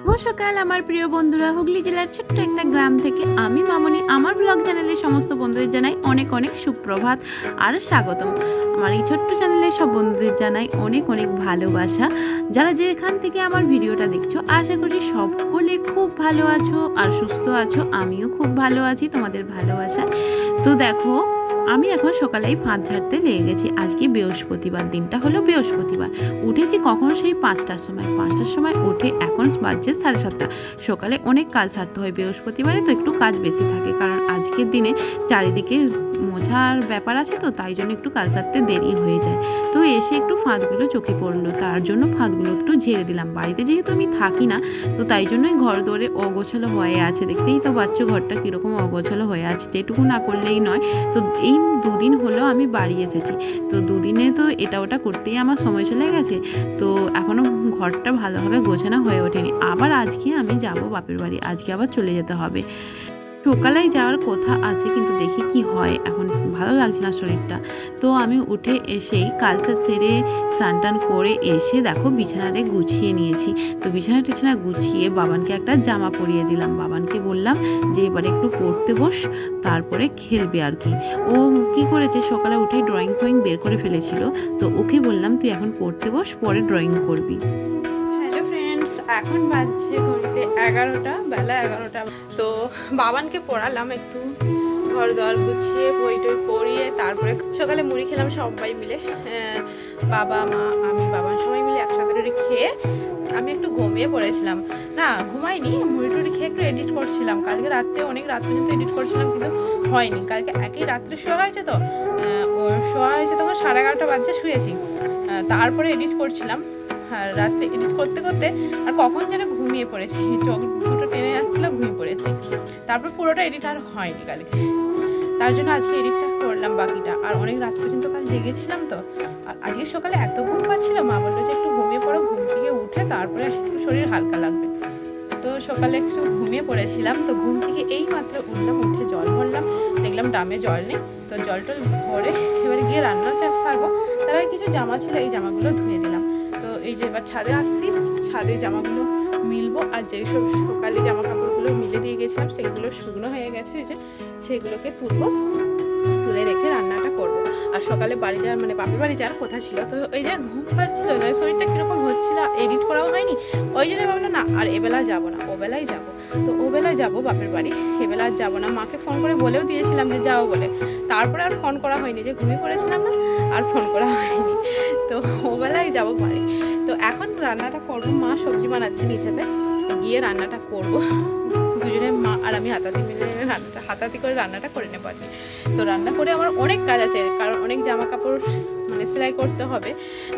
শুভ সকাল, আমার প্রিয় বন্ধুরা। হুগলি জেলার ছোট্ট একটা গ্রাম থেকে আমি মামনি। আমার ব্লগ চ্যানেলের সমস্ত বন্ধুদের জানাই অনেক অনেক সুপ্রভাত আর স্বাগতম। আমার এই ছোট্ট চ্যানেলের সব বন্ধুদের জানাই অনেক অনেক ভালোবাসা। যারা যেখান থেকে আমার ভিডিওটা দেখছ, আশা করি সকলে খুব ভালো আছো আর সুস্থ আছো। আমিও খুব ভালো আছি তোমাদের ভালোবাসা তো দেখো আমি এখন সকালেই ফাঁদ ঝাড়তে লেগে গেছি। আজকে বৃহস্পতিবার, দিনটা হলো বৃহস্পতিবার। উঠেছি কখন? সেই পাঁচটার সময়। পাঁচটার সময় উঠে এখন বাজছে সাড়ে সাতটা। সকালে অনেক কাজ সারতে হয়। বৃহস্পতিবারে তো একটু কাজ বেশি থাকে। কারণ আজকের দিনে চারিদিকে মোছার ব্যাপার আছে তো, তাই জন্য একটু কাজ সারতে দেরি হয়ে যায়। তো এসে একটু ফাঁদগুলো চোখে পড়ল। তার জন্য ফাঁদগুলো একটু ঝেড়ে দিলাম। বাড়িতে যেহেতু আমি থাকি না, তো তাই জন্যই ঘর দৌড়ে অগোছালো হয়ে আছে। দেখতেই তো পাচ্ছ ঘরটা কীরকম অগোছালো হয়ে আছে। যেটুকু না করলেই নয়। তো এই দুদিন হলেও আমি বাড়ি এসেছি। তো দুদিনে তো এটা ওটা করতেই আমার সময় চলে গেছে। তো এখনও ঘরটা ভালোভাবে গোছানো হয়ে ওঠেনি। আবার আজকে আমি যাব বাপের বাড়ি। আজকে আবার চলে যেতে হবে। সকালেই যাওয়ার কথা আছে, কিন্তু দেখি কি হয়। এখন ভালো লাগছে না শরীরটা। তো আমি উঠে এসেই কাজটা সেরে স্নান টান করে এসে দেখো বিছানাটা গুছিয়ে নিয়েছি। তো বিছানা টিছানা গুছিয়ে বাবানকে একটা জামা পরিয়ে দিলাম। বাবানকে বললাম যে, এবারে একটু পড়তে বস, তারপরে খেলবে আর কি। ও কি করেছে, সকালে উঠেই ড্রয়িং ফয়িং বের করে ফেলেছিল। তো ওকে বললাম, তুই এখন পড়তে বস, পরে ড্রয়িং করবি। এখন বাজছে ঘড়িতে এগারোটা, বেলা এগারোটা। তো বাবানকে পড়ালাম একটু ঘর দর গুছিয়ে বই টই পড়িয়ে, তারপরে সকালে মুড়ি খেলাম সবাই মিলে। বাবা, মা, আমি বাবা সবাই মিলে একসাথে করে খেয়ে আমি একটু ঘুমিয়ে পড়েছিলাম। না, ঘুমাইনি, মুড়ি টুড়ি খেয়ে একটু এডিট করছিলাম। কালকে রাত্রে অনেক রাত পর্যন্ত এডিট করছিলাম, কিন্তু হয়নি। কালকে একই রাত্রে শোয়া হয়েছে তো? শোয়া হয়েছে তখন সাড়ে এগারোটা বাজে শুয়েছি। তারপরে এডিট করছিলাম। আর রাত্রে এডিট করতে করতে আর কখন যেন ঘুমিয়ে পড়েছি। চোখ দুটো টেনে আসছিল, ঘুমিয়ে পড়েছি। তারপর পুরোটা এডিট আর হয়নি কালকে। তার জন্য আজকে এডিটটা করলাম বাকিটা। আর অনেক রাত পর্যন্ত কাল জেগেছিলাম তো। আর আজকে সকালে এত ঘুম পাচ্ছিল, মা বলল যে একটু ঘুমিয়ে পড়ো, ঘুম থেকে উঠে তারপরে একটু শরীর হালকা লাগবে। তো সকালে একটু ঘুমিয়ে পড়েছিলাম। তো ঘুম থেকে এই মাত্র উঠলাম, উঠে জল ভরলাম। দেখলাম ডামে জল নেই। তো জল টল ভরে এবারে গিয়ে রান্না চা সারবো। তার কিছু জামা ছিল, এই জামাগুলো ধুয়ে দিলাম। এই যে এবার ছাদে আসছি, ছাদে জামাগুলো মিলবো আর যেই সব সকালে জামা কাপড়গুলো মিলে দিয়ে গেছিলাম, সেগুলো শুকনো হয়ে গেছে যে সেগুলোকে তুলবো, তুলে রেখে রান্নাটা করব। আর সকালে বাড়ি যাওয়ার মানে বাপের বাড়ি যাওয়ার কথা ছিল, তো ওই যে ঘুম পাচ্ছিল না, শরীরটা কীরকম হচ্ছিল এডিট করাও হয়নি, ওই জন্য ভাবলাম না, আর এবেলা যাব না, ওবেলায় যাব। তো ওবেলায় যাব বাপের বাড়ি, এবেলা আর যাব না। মাকে ফোন করে বলেও দিয়েছিলাম যে যাও বলে। তারপরে আর ফোন করা হয়নি, যে ঘুমিয়ে পড়েছিলাম না, আর ফোন করা হয়নি। তো ওবেলায় যাব বাড়ি। তো এখন রান্নাটা করব। মা সবজি বানাচ্ছে নিচেতে। গিয়ে রান্নাটা করব। দুজনে মা আর আমি হাতাতে মিলে রান্নাটা হাতাতে করে রান্নাটা করে নেব আর তো রান্না করে আমার অনেক কাজ আছে, কারণ অনেক জামা কাপড় মানে সেলাই করতে হবে।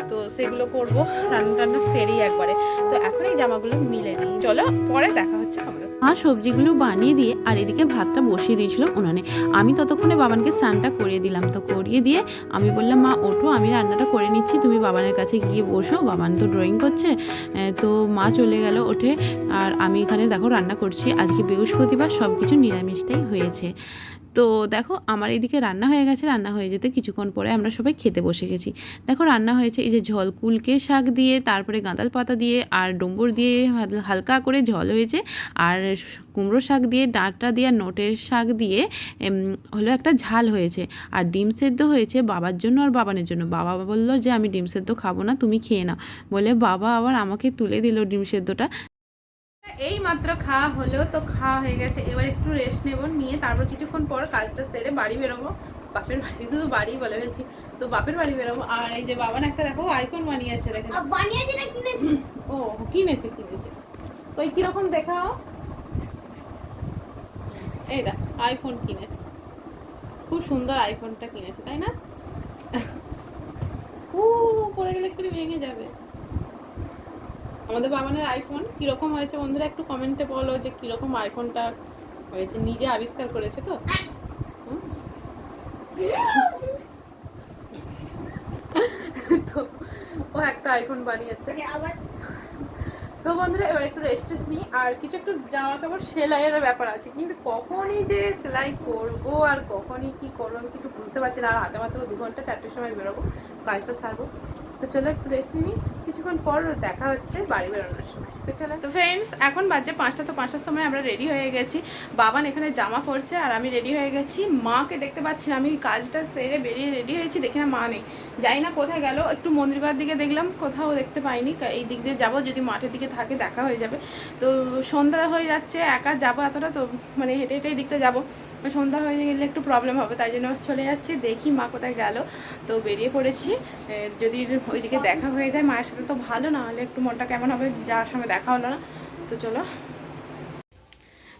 তো সেগুলো করব রান্না টান্না সেরি একবারে। তো এখন এই জামাগুলো মিলে নিই। চলো পরে দেখা হচ্ছে আমাদের মা সবজিগুলো বানিয়ে দিয়ে আর এদিকে ভাতটা বসিয়ে দিয়েছিল উনানে। আমি ততক্ষণে বাবানকে স্নানটা করিয়ে দিলাম। তো করিয়ে দিয়ে আমি বললাম, মা, ওঠো, আমি রান্নাটা করে নিচ্ছি। তুমি বাবানের কাছে গিয়ে বসো। বাবান তো ড্রয়িং করছে। তো মা চলে গেল ওঠে। আর আমি এখানে দেখো রান্না করছি। আজকে বৃহস্পতিবার সব কিছু নিরামিষটাই হয়েছে। তো দেখো, আমার এদিকে রান্না হয়ে গেছে, রান্না হয়ে যেতে কিছুক্ষণ পরে আমরা সবাই খেতে বসে গেছি। দেখো, রান্না হয়েছে এই যে ঝল, কুলকে শাক দিয়ে, তারপরে গাঁদাল পাতা দিয়ে, আর ডুম্বুর দিয়ে হালকা করে ঝল হয়েছে। আর কুমড়ো শাক দিয়ে, ডাঁটা দিয়ে নোটের শাক দিয়ে হলো একটা ঝাল হয়েছে। আর ডিম সেদ্ধ হয়েছে বাবার জন্য আর বাবানের জন্য। বাবা বলল যে, আমি ডিম সেদ্ধ খাব না, তুমি খেয়ে নাও। বলে বাবা আবার আমাকে তুলে দিল ডিম সেদ্ধটা। এই মাত্র খাওয়া হলো তো খাওয়া হয়ে গেছে। এবার একটু রেস্ট নেব নিয়ে তারপর কিছুক্ষণ পর কাজটা সেরে বাড়ি বেরোবো। বাপের বাড়ি শুধু বাড়ি বলে ফেলছি। তো বাপের বাড়ি বেরোবো। আর এই যে বাবান একটা দেখো আইফোন বানিয়েছে দেখেন। বানিয়েছি ও কিনেছে কিনেছে। ওই কীরকম দেখাও। এই দা আইফোন কিনেছে। খুব সুন্দর আইফোনটা কিনেছে তাই না? ও পড়ে গেলে একটু ভেঙে যাবে। আমাদের বাবানের আইফোন কীরকম হয়েছে? বন্ধুরা, একটু কমেন্টে বলো যে কীরকম আইফোনটা হয়েছে। নিজে আবিষ্কার করেছে তো? তো, ও একটা আইফোন বানিয়েছে। তো বন্ধুরা, এবার একটু রেস্ট নিই আর কিছু একটু জামা কাপড় সেলাইয়ের ব্যাপার আছে। কিন্তু কখনই যে সেলাই করব আর কখনই কি করব আমি কিছু বুঝতে পারছি না। আর হাতে মাত্র দু ঘণ্টা, চারটের সময় বেরোবো, কাজটা সারবো। তো চলো একটু রেস্ট নিই। কিছুক্ষণ পর দেখা হচ্ছে বাড়ি বেরোনোর সময়। তো চলো। তো ফ্রেন্ডস এখন বাজে পাঁচটা, তো পাঁচটার সময় আমরা রেডি হয়ে গেছি। বাবান এখানে জামা পড়ছে আর আমি রেডি হয়ে গেছি। মাকে দেখতে পাচ্ছি আমি কাজটা সেরে বেরিয়ে রেডি হয়েছি। দেখি না মা নেই। যাই না কোথায় গেল, একটু মন্দিরপাড়ার দিকে দেখলাম, কোথাও দেখতে পাইনি। এই দিক দিয়ে যাব, যদি মাঠের দিকে থাকে দেখা হয়ে যাবে। তো সন্ধ্যা হয়ে যাচ্ছে, একা যাব এতটা তো মানে হেঁটে হেঁটে এই দিকটা যাব। সন্ধ্যা হয়ে গেলে একটু প্রবলেম হবে, তাই জন্য চলে যাচ্ছি, দেখি মা কোথায় গেল। তো বেরিয়ে পড়েছি যদি ওইদিকে দেখা হয়ে যায়, মায়ের সাথে তো ভালো, না হলে একটু মনটা কেমন হবে, যাওয়ার সময় দেখা হলো না। তো চলো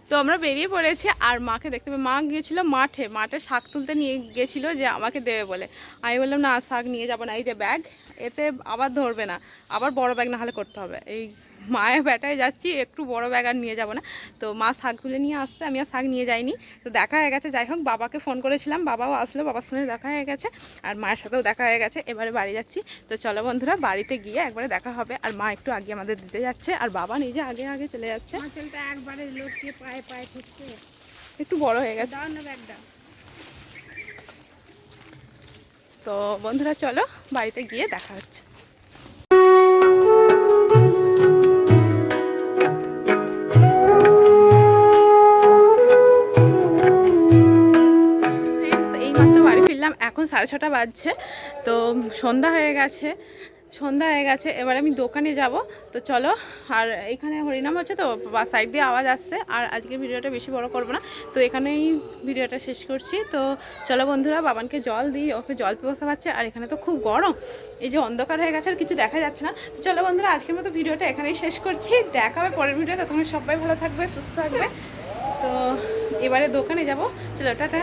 তো আমরা বেরিয়ে পড়েছি আর মাকে দেখতে পাই মা গিয়েছিল মাঠে। মাঠে শাক তুলতে নিয়ে গেছিল যে আমাকে দেবে বলে। আমি বললাম, না, শাক নিয়ে যাব না। এই যে ব্যাগ, এতে আবার ধরবে না। আবার বড় ব্যাগ না হলে করতে হবে। এই মায়ের ব্যাটায় যাচ্ছি একটু বড় ব্যাগ আর নিয়ে যাব না। তো মা শাক তুলে নিয়ে আসতে আমি আর শাক নিয়ে যাইনি। তো দেখা হয়ে গেছে যাই হোক বাবাকে ফোন করেছিলাম বাবাও আসলো বাবার সঙ্গে দেখা হয়ে গেছে আর মায়ের সাথেও দেখা হয়ে গেছে এবারে বাড়ি যাচ্ছি। তো চলো বন্ধুরা বাড়িতে গিয়ে একবারে দেখা হবে আর মা একটু আগে আমাদের দিতে যাচ্ছে আর বাবা নিজে আগে আগে চলে যাচ্ছে। একবারে লটকে পায়ে পায়ে ঠুকছে একটু বড় হয়ে গেছে। দাও না ব্যাগটা। তো বন্ধুরা চলো বাড়িতে গিয়ে দেখা হচ্ছে। সাড়ে ছটা বাজছে। তো সন্ধ্যা হয়ে গেছে। সন্ধ্যা হয়ে গেছে। এবার আমি দোকানে যাব। তো চলো, আর এখানে হরিনাম হচ্ছে তো সাইড দিয়ে আওয়াজ আসছে। আর আজকের ভিডিওটা বেশি বড় করব না। তো এখানেই ভিডিওটা শেষ করছি। তো চলো বন্ধুরা, বাবানকে জল দিই, ওকে জল পিপাসা পাচ্ছে। আর এখানে তো খুব গরম। এই যে অন্ধকার হয়ে গেছে, আর কিছু দেখা যাচ্ছে না। তো চলো বন্ধুরা, আজকের মতো ভিডিওটা এখানেই শেষ করছি। দেখা হবে পরের ভিডিও তখন সবাই ভালো থাকবে, সুস্থ থাকবে। তো এবারে দোকানে যাব। চলো, টাটা।